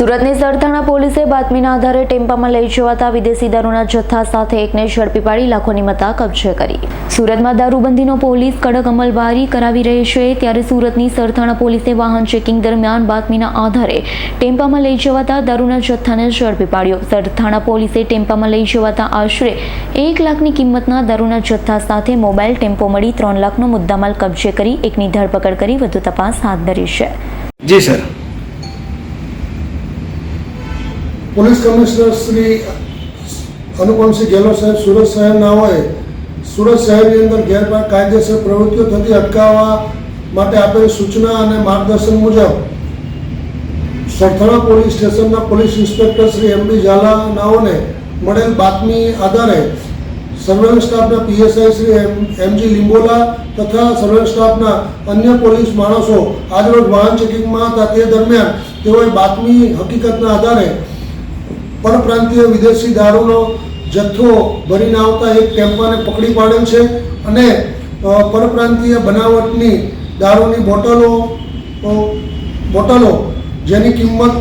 સુરતની સરથાણા પોલીસે બાતમીના આધારે ટેમ્પામાં લઈ જવાતા વિદેશી દારૂના જથ્થા સાથે એકને ઝડપી પાડી લાખોની મત્તા કબજે કરી. સુરતમાં દારૂબંધીનો પોલીસ કડક અમલવારી કરાવી રહી છે ત્યારે સુરતની સરથાણા પોલીસે વાહન ચેકિંગ દરમિયાન બાતમીના આધારે ટેમ્પામાં લઈ જવાતા દારૂના જથ્થાને ઝડપી પાડ્યો. સરથાણા પોલીસે ટેમ્પામાં લઈ જવાતા આશરે એક લાખની કિંમતના દારૂના જથ્થા સાથે મોબાઈલ ટેમ્પો મળી ત્રણ લાખનો મુદ્દામાલ કબજે કરી એકની ધરપકડ કરી વધુ તપાસ હાથ ધરી છે. જી, sir. Police commissioner Shri Anupamsinh Gehlot સાહેબ, સુરત શહેરના હોય, સુરત શહેરની અંદર ગેરકાયદેસર પ્રવૃત્તિઓ થતી અટકાવવા માટે આપેલી સૂચના અને માર્ગદર્શન મુજબ સરથાણા પોલીસ સ્ટેશનના police inspector Shri M B ઝાલાનાઓને મળેલ બાતમી આધારે સર્વેલન્સ સ્ટાફના PSI Shri M M G Limbola તથા સર્વેલન્સ સ્ટાફના અન્ય પોલીસ માણસો આજરોજ વાહન ચેકિંગમાં હતા. તે દરમિયાન તેઓએ બાતમી હકીકતના આધારે પરપ્રાંતીય વિદેશી દારૂનો જથ્થો ભરીને આવતા એક ટેમ્પાને પકડી પાડેલ છે અને પરપ્રાંતીય બનાવટની દારૂની બોટલો બોટલો જેની કિંમત,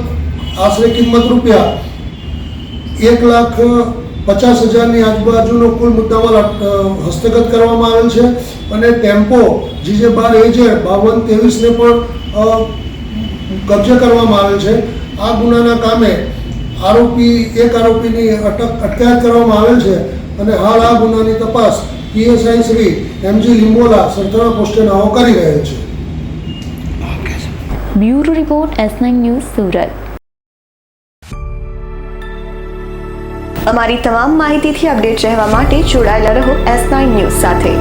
આશરે કિંમત રૂપિયા એક લાખ પચાસ હજારની આજુબાજુનો કુલ મુદ્દામાં હસ્તગત કરવામાં આવેલ છે અને ટેમ્પો જીજે બાર એ છે બાવન ત્રેવીસને પણ કબજે કરવામાં આવેલ છે. આ ગુનાના કામે આરોપી, એક આરોપીની અટક અટકાયત કરવામાં આવેલ છે અને હાલ આ ગુનાની તપાસ PSI Shri M G Limbola Sarthana પોસ્ટે નાઓ કરી રહેલ છે. Bureau report S news Surat. અમારી તમામ માહિતીથી અપડેટ રહેવા માટે જોડાયેલા રહો એસ ન્યૂઝ સાથે.